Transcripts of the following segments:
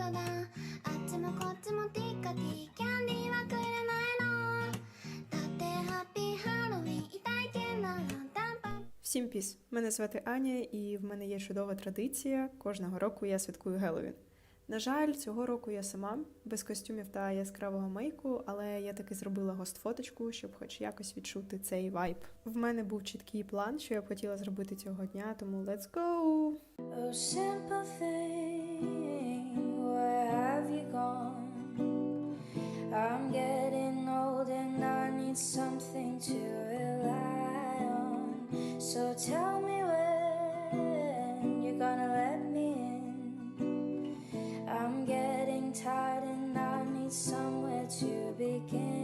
ドだあっちもこっちもティッカティキャンディーはくれないのだってハッピーハロウィン痛いけならダンパ Всім піс! Мене звати Аня, і в мене є чудова традиція. Кожного року я святкую Геловін. На жаль, цього року я сама без костюмів та яскравого мейку, але я таки зробила гост-фоточку, щоб хоч якось відчути цей вайб. В мене був чіткий план, що я б хотіла зробити цього дня, тому let's go! to rely on. So tell me when you're gonna let me in. I'm getting tired and I need somewhere to begin.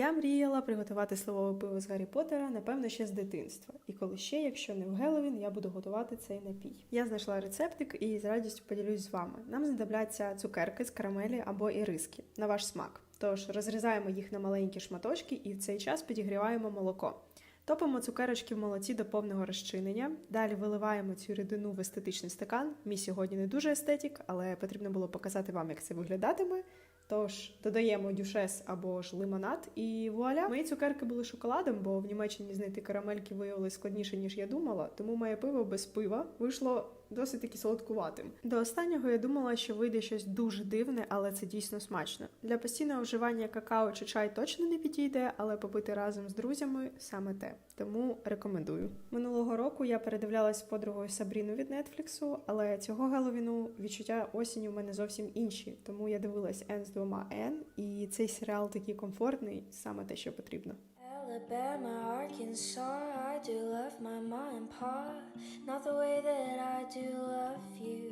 Я мріяла приготувати сливове пиво з Гаррі Поттера, напевно, ще з дитинства. І коли ще, якщо не в Геловін, я буду готувати цей напій. Я знайшла рецептик і з радістю поділюсь з вами. Нам знадобляться цукерки з карамелі або іриски на ваш смак. Тож розрізаємо їх на маленькі шматочки і в цей час підігріваємо молоко. Топимо цукерочки в молоці до повного розчинення. Далі виливаємо цю рідину в естетичний стакан. Мій сьогодні не дуже естетик, але потрібно було показати вам, як це виглядатиме. Тож додаємо дюшес або ж лимонад, і вуаля. Мої цукерки були шоколадом, бо в Німеччині знайти карамельки виявилось складніше, ніж я думала, тому моє пиво без пива вийшло досить таки солодкуватим. До останнього я думала, що вийде щось дуже дивне, але це дійсно смачно. Для постійного вживання какао чи чай точно не підійде, але попити разом з друзями саме те. Тому рекомендую. Минулого року я передивлялась подругою Сабріну від Нетфліксу, але цього Геловіну відчуття осені у мене зовсім інші. Тому я дивилась з двома Н, і цей серіал такий комфортний, саме те, що потрібно. Alabama, Arkansas, I do love my mom and pa, not the way that I do love you.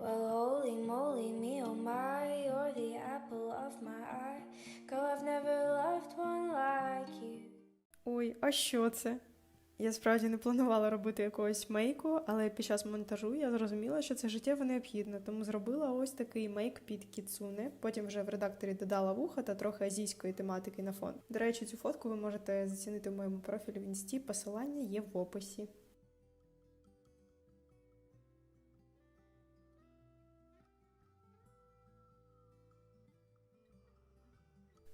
Well, holy moly, me oh my, you're the apple of my eye. Girl, I've never loved one like you. Ой, а що це? Я справді не планувала робити якогось мейку, але під час монтажу я зрозуміла, що це життєво необхідно, тому зробила ось такий мейк під кіцуне. Потім вже в редакторі додала вуха та трохи азійської тематики на фон. До речі, цю фотку ви можете зацінити в моєму профілі в інсті. Посилання є в описі.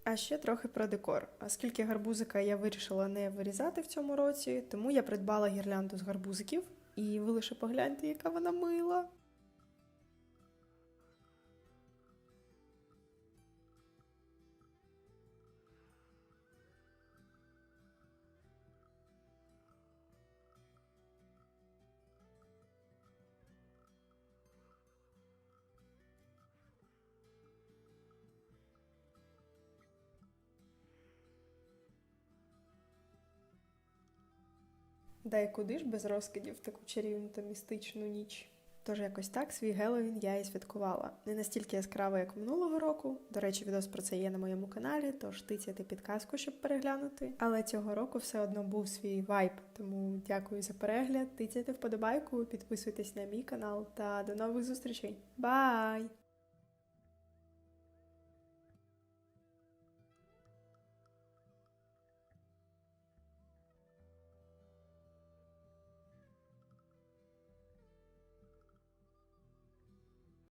А ще трохи про декор. Оскільки гарбузика я вирішила не вирізати в цьому році, тому я придбала гірлянду з гарбузиків, і ви лише погляньте, яка вона мила. Дай куди ж без розкидів таку чарівну та містичну ніч. Тож якось так свій Геловін я і святкувала. Не настільки яскраво, як минулого року. До речі, відос про це є на моєму каналі, тож тицяйте підказку, щоб переглянути. Але цього року все одно був свій вайб. Тому дякую за перегляд. Тицяйте вподобайку, підписуйтесь на мій канал та до нових зустрічей. Бай!